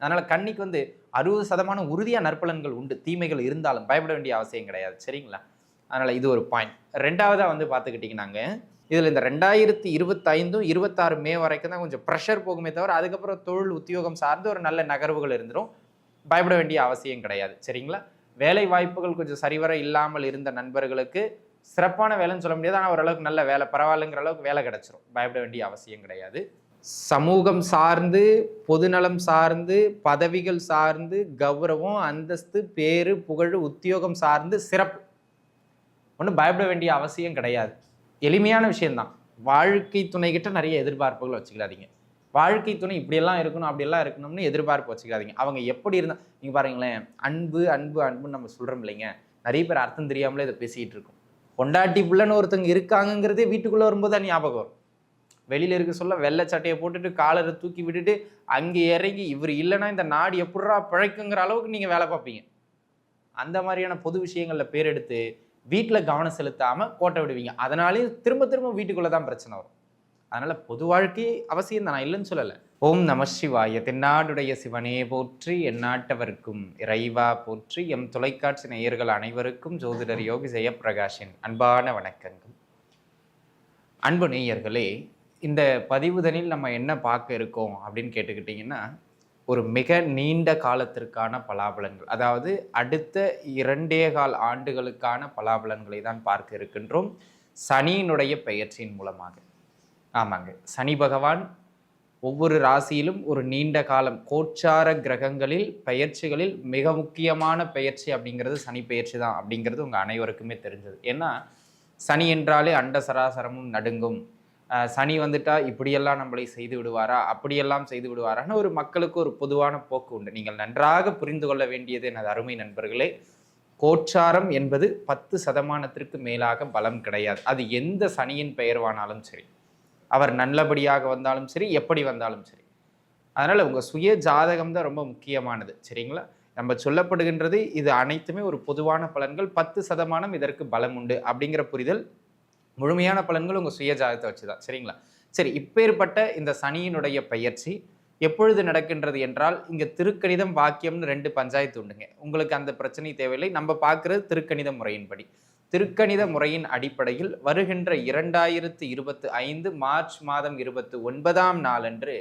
அதனால் கண்ணிக்கு வந்து அறுபது சதமானம் உறுதியாக நற்பலன்கள் உண்டு. தீமைகள் இருந்தாலும் பயப்பட வேண்டிய அவசியம் கிடையாது. சரிங்களா? அதனால் இது ஒரு பாயிண்ட் ரெண்டாவதாக வந்து பார்த்துக்கிட்டிங்கன்னாங்க. இதில் இந்த ரெண்டாயிரத்தி இருபத்தைந்தும் இருபத்தாறு மே வரைக்கும் தான் கொஞ்சம் ப்ரெஷர் போகுமே தவிர அதுக்கப்புறம் தொழில் உத்தியோகம் சார்ந்து ஒரு நல்ல நகர்வுகள் இருந்துடும் பயப்பட வேண்டிய அவசியம் கிடையாது. சரிங்களா? வேலை வாய்ப்புகள் கொஞ்சம் சரிவர இல்லாமல் இருந்த நண்பர்களுக்கு சிறப்பான வேலைன்னு சொல்ல முடியாது. ஆனால் ஓரளவுக்கு நல்ல வேலை பரவாயில்லைங்கிற அளவுக்கு வேலை கிடச்சிரும். பயப்பட வேண்டிய அவசியம் கிடையாது. சமூகம் சார்ந்து பொதுநலம் சார்ந்து பதவிகள் சார்ந்து கௌரவம் அந்தஸ்து பேரு புகழ் உத்தியோகம் சார்ந்து சிறப்பு. ஒன்றும் பயப்பட வேண்டிய அவசியம் கிடையாது. எளிமையான விஷயம்தான். வாழ்க்கை துணைகிட்ட நிறைய எதிர்பார்ப்புகள் வச்சுக்கிறாதீங்க வாழ்க்கை துணை இப்படியெல்லாம் இருக்கணும் அப்படியெல்லாம் இருக்கணும்னு எதிர்பார்ப்பு வச்சுக்காதீங்க அவங்க எப்படி இருந்தால் நீங்கள் பாருங்களேன் அன்பு அன்பு அன்புன்னு நம்ம சொல்கிறோம் இல்லைங்க. நிறைய பேர் அர்த்தம் தெரியாமலே இதை பேசிக்கிட்டு இருக்கோம். பொண்டாட்டி பிள்ளைன்னு ஒருத்தங்க இருக்காங்கங்கிறதே வீட்டுக்குள்ளே வரும்போது தான் ஞாபகம் வரும். வெளியில் இருக்க சொல்ல வெள்ளை சட்டையை போட்டுட்டு காலரை தூக்கி விட்டுட்டு அங்கே இறங்கி இவர் இல்லைன்னா இந்த நாடு எப்படா பிழைக்குங்கிற அளவுக்கு நீங்கள் வேலை பார்ப்பீங்க. அந்த மாதிரியான பொது விஷயங்களில் பேர் எடுத்து வீட்டில் கவனம் செலுத்தாமல் கோட்டை விடுவீங்க. அதனாலேயும் திரும்ப திரும்ப வீட்டுக்குள்ளே தான் பிரச்சனை வரும். அதனால் பொது வாழ்க்கை அவசியம் தான். நான் இல்லைன்னு சொல்லலை. ஓம் நம சிவாய. தென்னாடுடைய சிவனே போற்றி எந்நாட்டவர்க்கும் இறைவா போற்றி எம் தொலைக்காட்சி நேயர்கள் அனைவருக்கும் ஜோதிடர் யோகி ஜெயபிரகாஷின் அன்பான வணக்கங்கள். அன்பு நேயர்களே இந்த பதிவுதனில் நம்ம என்ன பார்க்க இருக்கோம் அப்படின்னு கேட்டுக்கிட்டிங்கன்னா ஒரு மிக நீண்ட காலத்திற்கான பலாபலன்கள். அதாவது அடுத்த இரண்டே கால் ஆண்டுகளுக்கான பலாபலன்களை தான் பார்க்க இருக்கின்றோம். சனியினுடைய பெயர்ச்சியின் மூலமாக. ஆமாங்க. சனி பகவான் ஒவ்வொரு ராசியிலும் ஒரு நீண்ட காலம் கோச்சார கிரகங்களில் பெயர்ச்சிகளில் மிக முக்கியமான பெயர்ச்சி அப்படிங்கிறது சனி பெயர்ச்சி தான் அப்படிங்கிறது உங்கள் அனைவருக்குமே தெரிஞ்சது. ஏன்னா சனி என்றாலே அண்ட சராசரமும் நடுங்கும். சனி வந்துட்டா இப்படியெல்லாம் நம்மளை செய்து விடுவாரா? அப்படியெல்லாம் செய்து விடுவாரான்னு ஒரு மக்களுக்கு ஒரு பொதுவான போக்கு உண்டு. நீங்கள் நன்றாக புரிந்து கொள்ள வேண்டியது எனது அருமை நண்பர்களே கோச்சாரம் என்பது பத்து சதமானத்திற்கு மேலாக பலம் கிடையாது. அது எந்த சனியின் பெயர்வானாலும் சரி அவர் நல்லபடியாக வந்தாலும் சரி எப்படி வந்தாலும் சரி. அதனால் உங்கள் சுய ஜாதகம் தான் ரொம்ப முக்கியமானது. சரிங்களா? நம்ம சொல்லப்படுகின்றது இது அனைத்துமே ஒரு பொதுவான பலன்கள் பத்து சதமானம் இதற்கு பலம் உண்டு அப்படிங்கிற புரிதல் முழுமையான பலன்கள் உங்கள் சுய ஜாதகத்தை வச்சு தான் சரிங்களா? சரி இப்பேற்பட்ட இந்த சனியினுடைய பயிற்சி எப்பொழுது நடக்கின்றது என்றால் இங்கே திருக்கணிதம் வாக்கியம்னு ரெண்டு பஞ்சாயத்து உண்டுங்க. உங்களுக்கு அந்த பிரச்சனை தேவையில்லை. நம்ம பார்க்குறது திருக்கணித முறையின்படி. திருக்கணித முறையின் அடிப்படையில் வருகின்ற இரண்டாயிரத்து இருபத்து ஐந்து மார்ச் மாதம் இருபத்து ஒன்பதாம் நாளன்று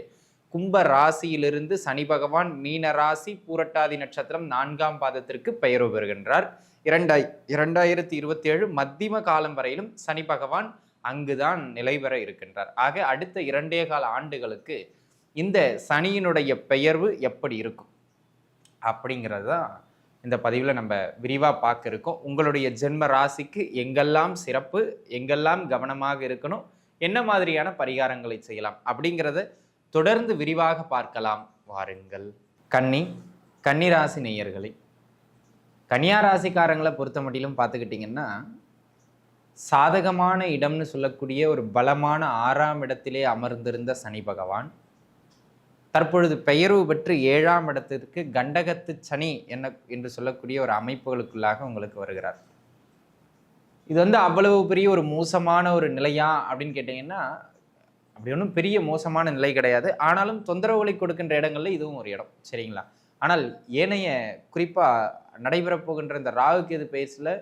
கும்ப ராசியிலிருந்து சனி பகவான் மீன ராசி பூரட்டாதி நட்சத்திரம் நான்காம் பாதத்திற்கு பெயர் பெறுகின்றார். இரண்டாய் இரண்டாயிரத்தி இருபத்தி ஏழு மத்தியம காலம் வரையிலும் சனி பகவான் அங்குதான் நிலை பெற இருக்கின்றார். ஆக அடுத்த இரண்டே கால ஆண்டுகளுக்கு இந்த சனியினுடைய பெயர்வு எப்படி இருக்கும்? அப்படிங்கிறது தான் இந்த பதிவில் நம்ம விரிவாக பார்க்க இருக்கோம். உங்களுடைய ஜென்ம ராசிக்கு எங்கெல்லாம் சிறப்பு எங்கெல்லாம் கவனமாக இருக்கணும் என்ன மாதிரியான பரிகாரங்களை செய்யலாம் அப்படிங்கிறத தொடர்ந்து விரிவாக பார்க்கலாம். வாருங்கள். கன்னி கன்னி ராசி நேயர்களை கன்னியா ராசிக்காரங்களை பொறுத்த மட்டிலும் பார்த்துக்கிட்டிங்கன்னா சாதகமான இடம்னு சொல்லக்கூடிய ஒரு பலமான ஆறாம் இடத்திலே அமர்ந்திருந்த சனி பகவான். தற்பொழுது பெயர்வு பெற்று ஏழாம் இடத்திற்கு கண்டகத்து சனி என்ன என்று சொல்லக்கூடிய ஒரு அமைப்புகளுக்குள்ளாக உங்களுக்கு வருகிறார். இது வந்து அவ்வளவு பெரிய ஒரு மோசமான ஒரு நிலையா அப்படின்னு கேட்டிங்கன்னா அப்படி ஒன்றும் பெரிய மோசமான நிலை கிடையாது. ஆனாலும் தொந்தரவுகளை கொடுக்கின்ற இடங்களில் இதுவும் ஒரு இடம் சரிங்களா? ஆனால் ஏனைய குறிப்பாக நடைபெறப்போகின்ற இந்த ராகு கேது பேஸில்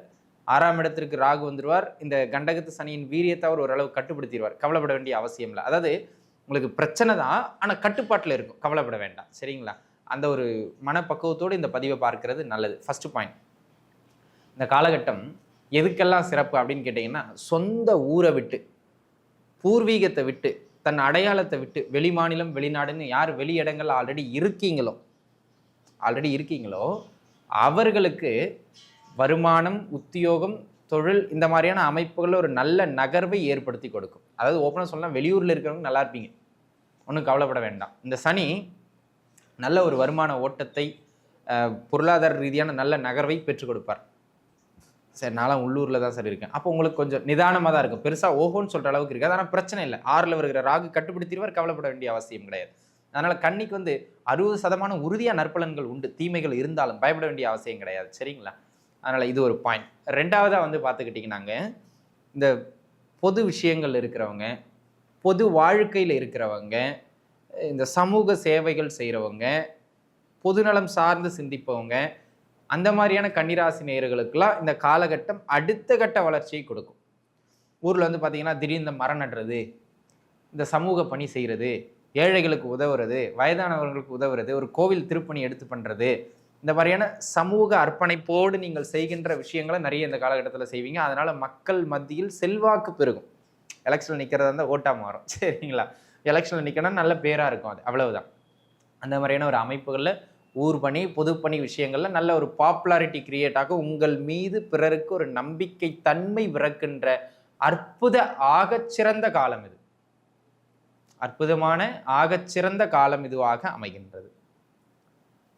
ஆறாம் இடத்திற்கு ராகு வந்துடுவார் இந்த கண்டகத்து சனியின் வீரியத்தை அவர் ஓரளவு கட்டுப்படுத்திடுவார். கவலைப்பட வேண்டிய அவசியம் இல்லை. அதாவது உங்களுக்கு பிரச்சனை தான் ஆனால் கட்டுப்பாட்டில் இருக்கும். கவலைப்பட வேண்டாம். சரிங்களா? அந்த ஒரு மனப்பக்குவத்தோடு இந்த பதிவை பார்க்கிறது நல்லது. ஃபர்ஸ்ட் பாயிண்ட் இந்த காலகட்டம் எதுக்கெல்லாம் சிறப்பு அப்படின்னு கேட்டிங்கன்னா சொந்த ஊரை விட்டு பூர்வீகத்தை விட்டு தன் அடையாளத்தை விட்டு வெளிமாநிலம் வெளிநாடுன்னு யார் வெளி இடங்கள்ல ஆல்ரெடி இருக்கீங்களோ ஆல்ரெடி இருக்கீங்களோ அவர்களுக்கு வருமானம் உத்தியோகம் தொழில் இந்த மாதிரியான அமைப்புகளில் ஒரு நல்ல நகர்வை ஏற்படுத்தி கொடுக்கும். அதாவது ஓப்பனாக சொல்லலாம் வெளியூரில் இருக்கிறவங்க நல்லா இருப்பீங்க. ஒன்றும் கவலைப்பட வேண்டாம். இந்த சனி நல்ல ஒரு வருமான ஓட்டத்தை பொருளாதார ரீதியான நல்ல நகர்வை பெற்றுக் கொடுப்பார். சரி நானும் உள்ளூரில் தான் சார் இருக்கேன். அப்போ உங்களுக்கு கொஞ்சம் நிதானமாக தான் இருக்கும். பெருசாக ஓஹோன்னு சொல்கிற அளவுக்கு இருக்காது. ஆனால் பிரச்சனை இல்லை. ஆறில் வருகிற ராகு கட்டுப்படுத்திடுவார். கவலைப்பட வேண்டிய அவசியம் கிடையாது. அதனால் கன்னிக்கு வந்து அறுபது சதமான உறுதியாக நற்பலன்கள் உண்டு. தீமைகள் இருந்தாலும் பயப்பட வேண்டிய அவசியம் கிடையாது. சரிங்களா? அதனால் இது ஒரு பாயிண்ட் ரெண்டாவதாக வந்து பார்த்துக்கிட்டிங்கன்னாங்க இந்த பொது விஷயங்கள் இருக்கிறவங்க பொது வாழ்க்கையில் இருக்கிறவங்க இந்த சமூக சேவைகள் செய்கிறவங்க பொதுநலம் சார்ந்து சிந்திப்பவங்க அந்த மாதிரியான கன்னிராசி நேயர்களுக்கெல்லாம் இந்த காலகட்டம் அடுத்த கட்ட வளர்ச்சியை கொடுக்கும். ஊரில் வந்து பார்த்திங்கன்னா திடீர்னு இந்த மரம் நடுறது இந்த சமூக பணி செய்கிறது ஏழைகளுக்கு உதவுறது வயதானவர்களுக்கு உதவுறது ஒரு கோவில் திருப்பணி எடுத்து பண்ணுறது இந்த மாதிரியான சமூக அர்ப்பணிப்போடு நீங்கள் செய்கின்ற விஷயங்களை நிறைய இந்த காலகட்டத்தில் செய்வீங்க. அதனால் மக்கள் மத்தியில் செல்வாக்கு பெருகும். எலெக்ஷனில் நிற்கிறதா இருந்தால் ஓட்டாக மாறும். சரிங்களா? எலெக்ஷனில் நிற்கணும்னா நல்ல பேராக இருக்கும் அது. அவ்வளவுதான். அந்த மாதிரியான ஒரு அமைப்புகளில் ஊர் பணி பொதுப்பணி விஷயங்களில் நல்ல ஒரு பாப்புலாரிட்டி கிரியேட் ஆகும் உங்கள் மீது பிறருக்கு ஒரு நம்பிக்கை தன்மை பிறக்கின்ற அற்புத ஆகச்சிறந்த காலம் இது. அற்புதமான ஆகச்சிறந்த காலம் இதுவாக அமைகின்றது.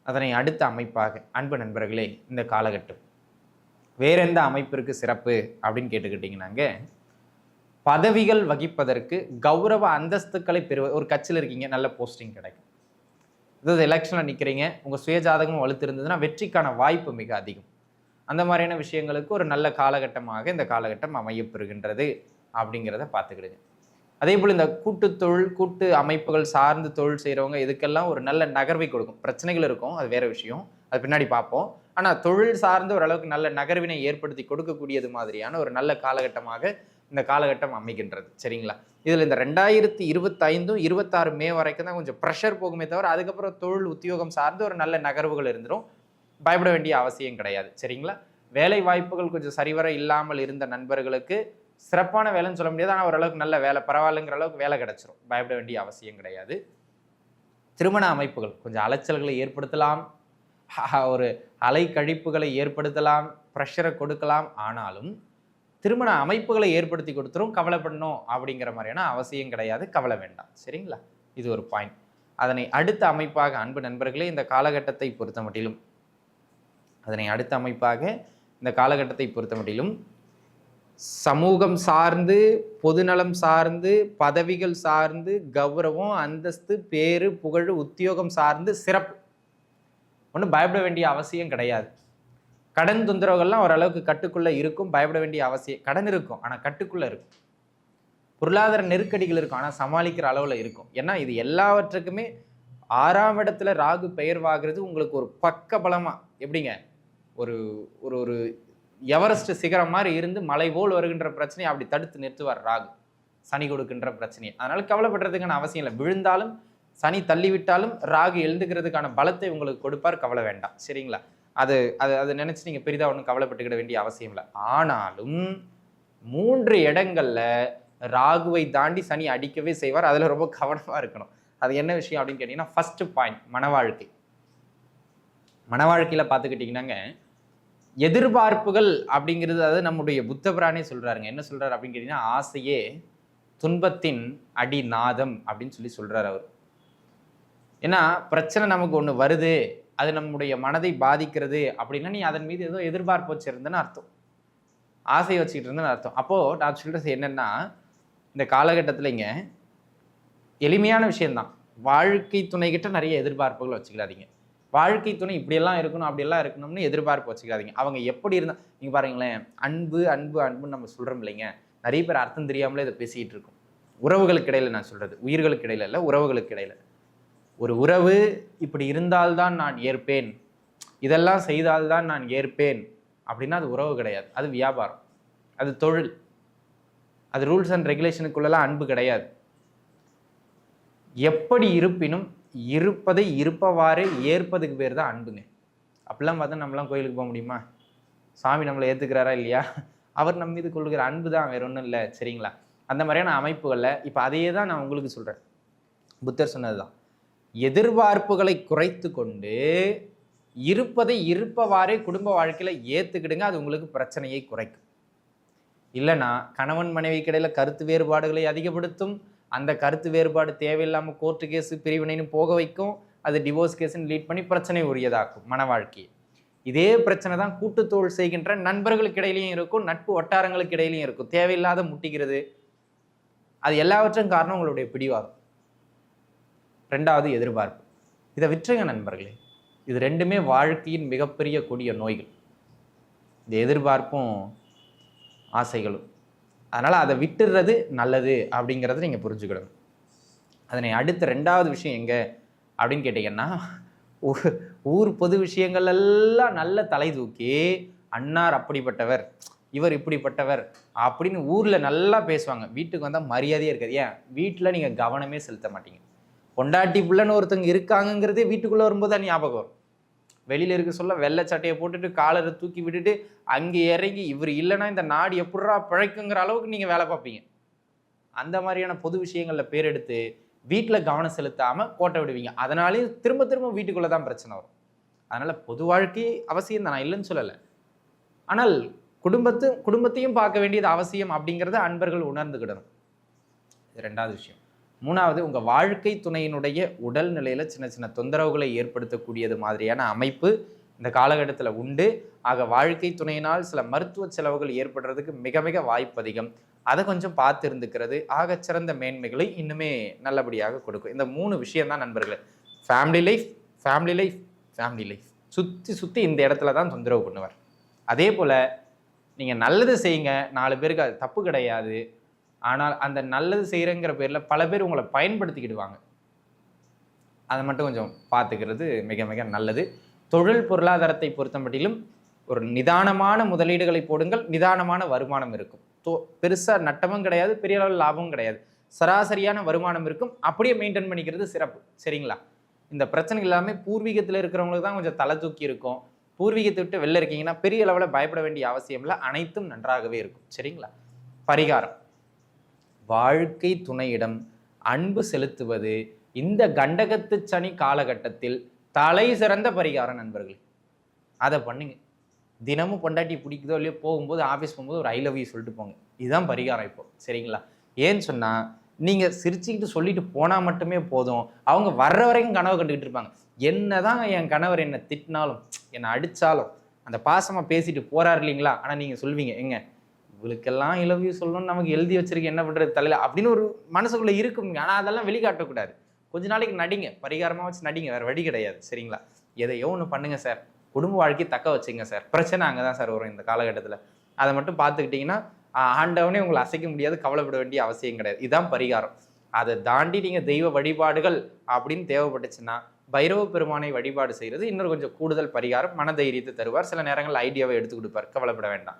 அதனை அடுத்த அமைப்பாக அன்பு நண்பர்களே இந்த காலகட்டம். வேற எந்த அமைப்பிற்கு சிறப்பு அப்படின்னு கேட்டுக்கிட்டிங்கனாங்க பதவிகள் வகிப்பதற்கு கௌரவ அந்தஸ்துக்களை பெறுவ ஒரு கட்சியில் இருக்கீங்க நல்ல போஸ்டிங் கிடைக்கும். அதாவது எலெக்ஷனில் நிற்கிறீங்க உங்கள் சுயஜாதகம் வலுத்திருந்ததுன்னா வெற்றிக்கான வாய்ப்பு மிக அதிகம். அந்த மாதிரியான விஷயங்களுக்கு ஒரு நல்ல காலகட்டமாக இந்த காலகட்டம் அமையப்பெறுகின்றது அப்படிங்கிறத பார்த்துக்கிடுங்க. அதே போல் இந்த கூட்டு தொழில் கூட்டு அமைப்புகள் சார்ந்து தொழில் செய்கிறவங்க இதுக்கெல்லாம் ஒரு நல்ல நகர்வை கொடுக்கும். பிரச்சனைகள் இருக்கும் அது வேற விஷயம். அது பின்னாடி பார்ப்போம். ஆனால் தொழில் சார்ந்து ஓரளவுக்கு நல்ல நகர்வினை ஏற்படுத்தி கொடுக்கக்கூடியது மாதிரியான ஒரு நல்ல காலகட்டமாக இந்த காலகட்டம் அமைகின்றது. சரிங்களா? இதில் இந்த ரெண்டாயிரத்தி இருபத்தைந்தும் இருபத்தாறு மே வரைக்கும் தான் கொஞ்சம் ப்ரெஷர் போகுமே தவிர அதுக்கப்புறம் தொழில் உத்தியோகம் சார்ந்து ஒரு நல்ல நகர்வுகள் இருந்துடும் பயப்பட வேண்டிய அவசியம் கிடையாது. சரிங்களா? வேலை வாய்ப்புகள் கொஞ்சம் சரிவர இல்லாமல் இருந்த நண்பர்களுக்கு சிறப்பான வேலைன்னு சொல்ல முடியாது. ஆனால் ஓரளவுக்கு நல்ல வேலை பரவாயில்லைங்கிற அளவுக்கு வேலை கிடைச்சிரும். பயப்பட வேண்டிய அவசியம் கிடையாது. திருமண அமைப்புகள் கொஞ்சம் அலைச்சல்களை ஏற்படுத்தலாம். ஒரு அலை கழிப்புகளை ஏற்படுத்தலாம் ப்ரெஷரை கொடுக்கலாம். ஆனாலும் திருமண அமைப்புகளை ஏற்படுத்தி கொடுத்துரும் கவலைப்படணும் அப்படிங்கிற மாதிரியான அவசியம் கிடையாது. கவலை வேண்டாம். சரிங்களா? இது ஒரு பாயிண்ட் அதனை அடுத்த அமைப்பாக அன்பு நண்பர்களே இந்த காலகட்டத்தை பொறுத்த மட்டிலும் அதனை அடுத்த அமைப்பாக இந்த காலகட்டத்தை பொறுத்த மட்டிலும் சமூகம் சார்ந்து பொதுநலம் சார்ந்து பதவிகள் சார்ந்து கௌரவம் அந்தஸ்து பேரு புகழ் உத்தியோகம் சார்ந்து சிறப்பு. ஒன்றும் பயப்பட வேண்டிய அவசியம் கிடையாது. கடன் தொந்தரவுகள்லாம் ஓரளவுக்கு கட்டுக்குள்ளே இருக்கும் பயப்பட வேண்டிய அவசியம் கடன் இருக்கும் ஆனால் கட்டுக்குள்ளே இருக்கும். பொருளாதார நெருக்கடிகள் இருக்கும் ஆனால் சமாளிக்கிற அளவில் இருக்கும். ஏன்னா இது எல்லாவற்றுக்குமே ஆறாம் இடத்துல ராகு பெயர்வாகிறது உங்களுக்கு ஒரு பக்க பலமாக எப்படிங்க? ஒரு ஒரு ஒரு எவரெஸ்ட் சிகரம் மாதிரி இருந்து மலை போல் வருகின்ற பிரச்சனையை அப்படி தடுத்து நிறுத்துவார் ராகு. சனி கொடுக்கின்ற பிரச்சனையை. அதனால கவலைப்படுறதுக்கான அவசியம் இல்லை. விழுந்தாலும் சனி தள்ளிவிட்டாலும் ராகு எழுந்துக்கிறதுக்கான பலத்தை உங்களுக்கு கொடுப்பார். கவலை வேண்டாம். சரிங்களா? அது அது அதை நினச்சி நீங்கள் பெரிதாக ஒன்றும் கவலைப்பட்டுக்கிட வேண்டிய அவசியம் இல்லை. ஆனாலும் மூன்று இடங்களில் ராகுவை தாண்டி சனி அடிக்கவே செய்வார். அதில் ரொம்ப கவனமாக இருக்கணும். அது என்ன விஷயம் அப்படின்னு கேட்டிங்கன்னா ஃபஸ்ட்டு பாயிண்ட் மன வாழ்க்கை மன வாழ்க்கையில் பார்த்துக்கிட்டிங்கன்னாங்க எதிர்பார்ப்புகள் அப்படிங்கிறது அது நம்முடைய புத்த பிராணே சொல்கிறாருங்க என்ன சொல்கிறார் அப்படின்னு கேட்டிங்கன்னா ஆசையே துன்பத்தின் அடி நாதம் அப்படின்னு சொல்லி சொல்கிறார் அவர். ஏன்னா பிரச்சனை நமக்கு ஒன்று வருது அது நம்முடைய மனதை பாதிக்கிறது அப்படின்னா நீ அதன் மீது ஏதோ எதிர்பார்ப்பு வச்சுருந்தேன்னு அர்த்தம். ஆசையை வச்சுக்கிட்டு இருந்தேன்னு அர்த்தம். அப்போது நான் சொல்கிறது என்னென்னா இந்த காலகட்டத்தில் இங்கே எளிமையான விஷயந்தான் வாழ்க்கை துணைகிட்ட நிறைய எதிர்பார்ப்புகள் வச்சுக்கிறாதீங்க வாழ்க்கை துணை இப்படியெல்லாம் இருக்கணும் அப்படியெல்லாம் இருக்கணும்னு எதிர்பார்ப்பு வச்சுக்காதீங்க. அவங்க எப்படி இருந்தால் நீங்கள் பாருங்களேன் அன்பு அன்பு அன்புன்னு நம்ம சொல்கிறோம் இல்லைங்க. நிறைய பேர் அர்த்தம் தெரியாமலே இதை பேசிக்கிட்டு இருக்கோம். உறவுகளுக்கு இடையில நான் சொல்கிறது உயிர்களுக்கு இடையில இல்லை உறவுகளுக்கு இடையில. ஒரு உறவு இப்படி இருந்தால்தான் நான் ஏற்பேன். இதெல்லாம் செய்தால்தான் நான் ஏற்பேன். அப்படின்னா அது உறவு கிடையாது. அது வியாபாரம். அது தொழில். அது ரூல்ஸ் அண்ட் ரெகுலேஷனுக்குள்ளெல்லாம் அன்பு கிடையாது. எப்படி இருப்பினும் இருப்பதை இருப்பவாறே ஏற்பதுக்கு பேர் தான் அன்புங்க. அப்படிலாம் பார்த்தா நம்மளாம் கோயிலுக்கு போக முடியுமா? சாமி நம்மளை ஏற்றுக்கிறாரா இல்லையா? அவர் நம்ம மீது கொள்கிற அன்பு தான் வேற ஒன்றும் இல்லை சரிங்களா? அந்த மாதிரியான அமைப்புகளில் இப்போ அதையே தான் நான் உங்களுக்கு சொல்கிறேன் புத்தர் சொன்னது தான். எதிர்பார்ப்புகளை குறைத்து கொண்டு இருப்பதை இருப்பவாறே குடும்ப வாழ்க்கையில் ஏற்றுக்கிடுங்க அது உங்களுக்கு பிரச்சனையை குறைக்கும். இல்லைனா கணவன் மனைவி கிடையில் கருத்து வேறுபாடுகளை அதிகப்படுத்தும் அந்த கருத்து வேறுபாடு தேவையில்லாமல் கோர்ட்டு கேஸு பிரிவினைன்னு போக வைக்கும். அது டிவோர்ஸ் கேஸுன்னு லீட் பண்ணி பிரச்சனை உரியதாக்கும் மன வாழ்க்கையை. இதே பிரச்சனை தான் கூட்டுத்தோல் செய்கின்ற நண்பர்களுக்கு இடையிலையும் இருக்கும் நட்பு வட்டாரங்களுக்கு இடையிலையும் இருக்கும். தேவையில்லாத முட்டிக்கிறது. அது எல்லாவற்றும் காரணம் உங்களுடைய பிடிவாதம். ரெண்டாவது எதிர்பார்ப்பு. இதை விற்றுங்க நண்பர்களே. இது ரெண்டுமே வாழ்க்கையின் மிகப்பெரிய கொடிய நோய்கள். இந்த எதிர்பார்ப்பும் ஆசைகளும். அதனால் அதை விட்டுடுறது நல்லது அப்படிங்கிறத நீங்கள் புரிஞ்சுக்கிடணும். அதனை அடுத்த ரெண்டாவது விஷயம் எங்கே அப்படின்னு கேட்டிங்கன்னா ஊர் பொது விஷயங்கள் எல்லாம் நல்ல தலை தூக்கி அன்னார் அப்படிப்பட்டவர் இவர் இப்படிப்பட்டவர் அப்படின்னு ஊரில் நல்லா பேசுவாங்க. வீட்டுக்கு வந்தால் மரியாதையே இருக்காது. ஏன்? வீட்டில் நீங்கள் கவனமே செலுத்த மாட்டீங்க. பொண்டாட்டி பிள்ளைன்னு ஒருத்தவங்க இருக்காங்கங்கிறதே வீட்டுக்குள்ளே வரும்போது தான் ஞாபகம் வரும். வெளியில் இருக்க சொல்ல வெள்ளை சட்டையை போட்டுட்டு காலரை தூக்கி விட்டுட்டு அங்கே இறங்கி இவர் இல்லைன்னா இந்த நாடு எப்படா பிழைக்குங்கிற அளவுக்கு நீங்கள் வேலை பார்ப்பீங்க. அந்த மாதிரியான பொது விஷயங்களில் பேர் எடுத்து வீட்டில் கவனம் செலுத்தாமல் கோட்டை விடுவீங்க. அதனாலேயும் திரும்ப திரும்ப வீட்டுக்குள்ளே தான் பிரச்சனை வரும். அதனால் பொது வாழ்க்கை அவசியம் தான். நான் இல்லைன்னு சொல்லலை. ஆனால் குடும்பத்து குடும்பத்தையும் பார்க்க வேண்டியது அவசியம் அப்படிங்கிறத அன்பர்கள் உணர்ந்துக்கிடணும் இது ரெண்டாவது விஷயம். மூணாவது உங்கள் வாழ்க்கை துணையினுடைய உடல் நிலையில் சின்ன சின்ன தொந்தரவுகளை ஏற்படுத்தக்கூடியது மாதிரியான அமைப்பு இந்த காலகட்டத்தில் உண்டு. ஆக வாழ்க்கை துணையினால் சில மருத்துவ செலவுகள் ஏற்படுறதுக்கு மிக மிக வாய்ப்பு அதிகம். அதை கொஞ்சம் பார்த்து இருந்துக்கிறது. ஆகச்சிறந்த மேன்மைகளை இன்னுமே நல்லபடியாக கொடுக்கும். இந்த மூணு விஷயம்தான் நண்பர்கள் நண்பர்களே. Family life family life family life சுற்றி சுற்றி இந்த இடத்துல தான் தொந்தரவு பண்ணுவார். அதே போல் நீங்கள் நல்லது செய்யுங்க. நாலு பேருக்கு அது தப்பு கிடையாது. ஆனால் அந்த நல்லது செய்கிறங்கிற பேரில் பல பேர் உங்களை பயன்படுத்திக்கிடுவாங்க. அதை மட்டும் கொஞ்சம் பார்த்துக்கிறது மிக மிக நல்லது. தொழில் பொருளாதாரத்தை பொறுத்த மட்டிலும் ஒரு நிதானமான முதலீடுகளை போடுங்கள். நிதானமான வருமானம் இருக்கும். தோ பெருசாக நட்டமும் கிடையாது பெரிய அளவில் லாபமும் கிடையாது. சராசரியான வருமானம் இருக்கும். அப்படியே மெயின்டைன் பண்ணிக்கிறது சிறப்பு. சரிங்களா? இந்த பிரச்சனை எல்லாமே பூர்வீகத்தில் இருக்கிறவங்களுக்கு தான் கொஞ்சம் தலை தூக்கி இருக்கும். பூர்வீகத்தை விட்டு வெளில இருக்கீங்கன்னா பெரிய அளவில் பயப்பட வேண்டிய அவசியம் இல்லை. அனைத்தும் நன்றாகவே இருக்கும். சரிங்களா? பரிகாரம். வாழ்க்கை துணையிடம் அன்பு செலுத்துவது இந்த கண்டகத்து சனி காலகட்டத்தில் தலை சிறந்த பரிகாரம் நண்பர்களே. அதை பண்ணுங்க. தினமும் பொண்டாட்டி பிடிக்குதோ இல்லையோ போகும்போது ஆஃபீஸ் போகும்போது ஒரு ஐ லவ் யூ சொல்லிட்டு போங்க. இதுதான் பரிகாரம் இப்போ. சரிங்களா? ஏன்னு சொன்னால் நீங்கள் சிரிச்சுக்கிட்டு சொல்லிட்டு போனால் மட்டுமே போதும். அவங்க வர்ற வரைக்கும் கனவு கண்டுக்கிட்டு இருப்பாங்க. என்ன தான் என் கணவர் என்னை திட்டினாலும் என்னை அடித்தாலும் அந்த பாசமாக பேசிட்டு போகிறார் இல்லைங்களா? ஆனால் நீங்கள் சொல்வீங்க எங்க இவளுக்கெல்லாம் இலவ் யூ சொல்லணும்னு நமக்கு எழுதி வச்சிருக்க என்ன பண்ணுறது தலையில் அப்படின்னு ஒரு மனசுக்குள்ளே இருக்கும். ஆனால் அதெல்லாம் வெளிக்காட்டக்கூடாது. கொஞ்ச நாளைக்கு நடிங்க. பரிகாரமாக வச்சு நடிங்க. வேறு வழி கிடையாது. சரிங்களா? எதையோ ஒன்று பண்ணுங்கள் சார் குடும்ப வாழ்க்கையை தக்க வச்சுங்க சார் பிரச்சனை அங்கே தான் சார் வரும் இந்த காலகட்டத்தில். அதை மட்டும் பார்த்துக்கிட்டிங்கன்னா ஆண்டவனே உங்களை அசைக்க முடியாது கவலைப்பட வேண்டிய அவசியம் கிடையாது. இதுதான் பரிகாரம். அதை தாண்டி நீங்கள் தெய்வ வழிபாடுகள் அப்படின்னு தேவைப்பட்டுச்சுன்னா பைரவ பெருமானை வழிபாடு செய்கிறது இன்னொரு கொஞ்சம் கூடுதல் பரிகாரம். மன தைரியத்தை தருவார். சில நேரங்களில் ஐடியாவை எடுத்து கொடுப்பார். கவலைப்பட வேண்டாம்.